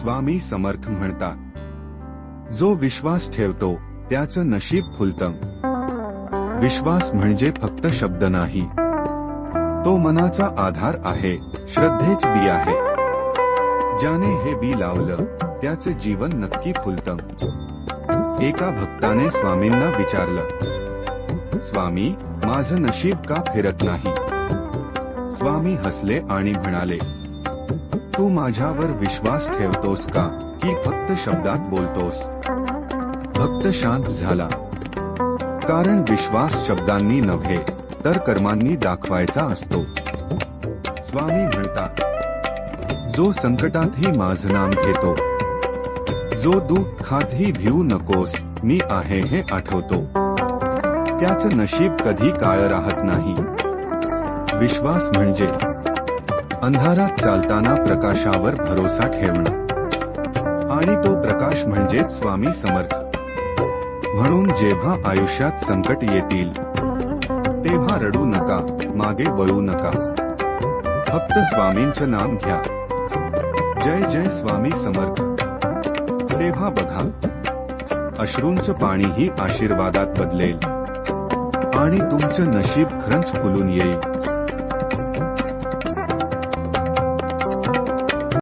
स्वामी समर्थ म्हणतात. जो विश्वास ठेवतो त्याचं नशीब फुलतं. विश्वास म्हणजे फक्त शब्द नाही. तो मनाचा आधार आहे श्रद्धेच बी आहे. ज्याने हे बी लावलं त्याचं जीवन नक्की फुलतं. एका भक्ताने स्वामींना विचारलं स्वामी माझं नशीब का फिरत नाही? स्वामी हसले आणि म्हणाले तू माझ्यावर विश्वास ठेवतोस का? की फक्त शब्दात बोलतोस? भक्त शांत झाला. कारण विश्वास शब्दांनी नव्हे तर कर्मांनी दाखवायचा असतो. स्वामी म्हणतात जो संकटातही माझं नाम घेतो जो दुःखातही भिवू नकोस मी आहे हे आठवतो. त्याचं नशीब कधी काळ राहत नाही. विश्वास म्हणजे अंधारात चालताना प्रकाशावर भरोसा ठेवणं. आणि तो प्रकाश म्हणजेच स्वामी समर्थ. म्हणून जेव्हा आयुष्यात संकट येतील तेव्हा रडू नका मागे वळू नका. फक्त स्वामींचं नाम घ्या. जय जय स्वामी समर्थ. तेव्हा बघा अश्रूंचं पाणीही आशीर्वादात बदलेल. आणि तुमचं नशीब खरंच फुलून येईल.